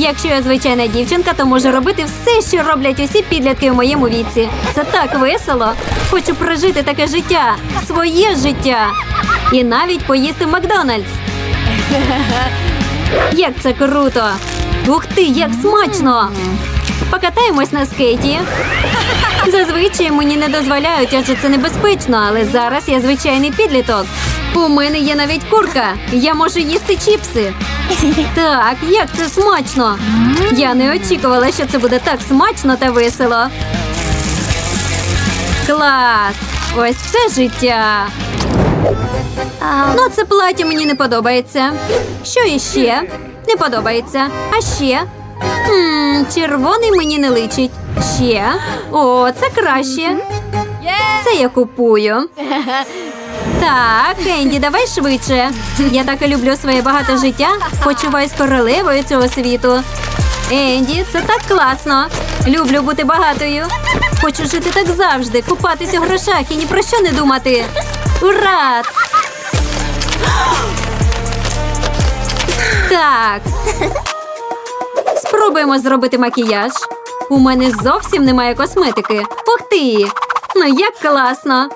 Якщо я звичайна дівчинка, то можу робити все, що роблять усі підлітки у моєму віці. Це так весело. Хочу прожити таке життя, своє життя. І навіть поїсти в Макдональдс. Як це круто! Ух ти, як смачно! Покатаємось на скейті. Зазвичай мені не дозволяють, адже це небезпечно, але зараз я звичайний підліток. У мене є навіть курка. Я можу їсти чіпси. Так, як це смачно! Я не очікувала, що це буде так смачно та весело. Клас! Ось це життя. Ну, це плаття мені не подобається. Що іще? Не подобається. А ще? Хм, червоний мені не личить. Ще. О, це краще. Це я купую. Так, Енді, давай швидше. Я так і люблю своє багате життя. Почуваюсь королевою цього світу. Енді, це так класно. Люблю бути багатою. Хочу жити так завжди, купатись у грошах і ні про що не думати. Ура! Так. Спробуємо зробити макіяж. У мене зовсім немає косметики. Ух ти! Ну як класно!